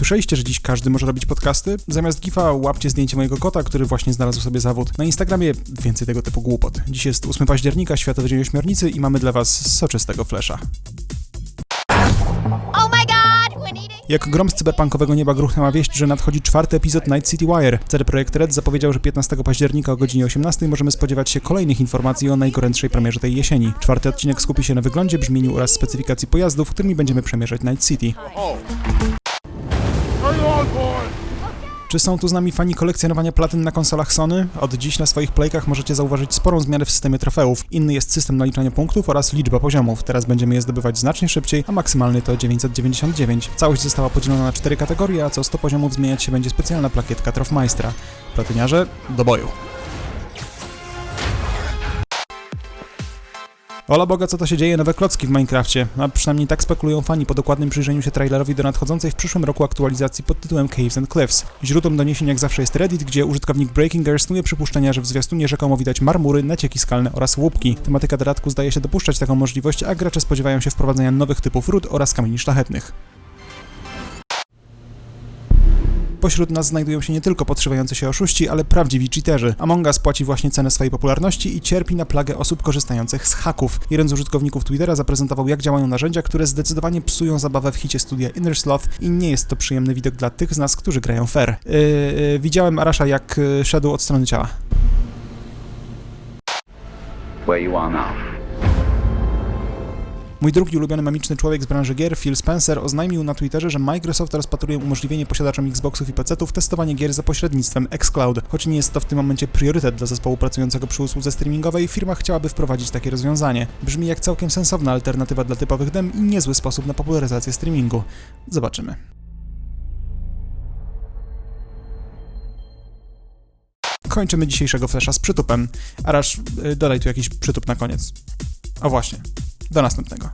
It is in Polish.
Słyszeliście, że dziś każdy może robić podcasty? Zamiast gifa łapcie zdjęcie mojego kota, który właśnie znalazł sobie zawód. Na Instagramie więcej tego typu głupot. Dziś jest 8 października, Światowy Dzień Ośmiornicy i mamy dla was soczystego flesza. Oh. Jak grom z cyberpunkowego nieba gruchnęła wieść, że nadchodzi czwarty epizod Night City Wire. CD Projekt Red zapowiedział, że 15 października o godzinie 18 możemy spodziewać się kolejnych informacji o najgorętszej premierze tej jesieni. Czwarty odcinek skupi się na wyglądzie, brzmieniu oraz specyfikacji pojazdów, którymi będziemy przemierzać Night City. Czy są tu z nami fani kolekcjonowania platyn na konsolach Sony? Od dziś na swoich playkach możecie zauważyć sporą zmianę w systemie trofeów. Inny jest system naliczania punktów oraz liczba poziomów. Teraz będziemy je zdobywać znacznie szybciej, a maksymalny to 999. Całość została podzielona na cztery kategorie, a co 100 poziomów zmieniać się będzie specjalna plakietka Trofmeistera. Platyniarze, do boju! Ola Boga, co to się dzieje? Nowe klocki w Minecrafcie. A przynajmniej tak spekulują fani po dokładnym przyjrzeniu się trailerowi do nadchodzącej w przyszłym roku aktualizacji pod tytułem Caves and Cliffs. Źródłem doniesień jak zawsze jest Reddit, gdzie użytkownik Breakinger snuje przypuszczenia, że w zwiastunie rzekomo widać marmury, nacieki skalne oraz łupki. Tematyka dodatku zdaje się dopuszczać taką możliwość, a gracze spodziewają się wprowadzenia nowych typów ród oraz kamieni szlachetnych. Pośród nas znajdują się nie tylko podszywający się oszuści, ale prawdziwi cheaterzy. Among Us płaci właśnie cenę swojej popularności i cierpi na plagę osób korzystających z haków. Jeden z użytkowników Twittera zaprezentował, jak działają narzędzia, które zdecydowanie psują zabawę w hicie studia Inner Sloth i nie jest to przyjemny widok dla tych z nas, którzy grają fair. Yy, yy, widziałem Arasha, jak yy, szedł od strony ciała. where you are now. Mój drugi ulubiony memiczny człowiek z branży gier, Phil Spencer, oznajmił na Twitterze, że Microsoft rozpatruje umożliwienie posiadaczom Xboxów i PC-ów testowanie gier za pośrednictwem xCloud. Choć nie jest to w tym momencie priorytet dla zespołu pracującego przy usłudze streamingowej, firma chciałaby wprowadzić takie rozwiązanie. Brzmi jak całkiem sensowna alternatywa dla typowych dem i niezły sposób na popularyzację streamingu. Zobaczymy. Kończymy dzisiejszego flesza z przytupem. Arasz, y, dodaj tu jakiś przytup na koniec. O właśnie, do następnego.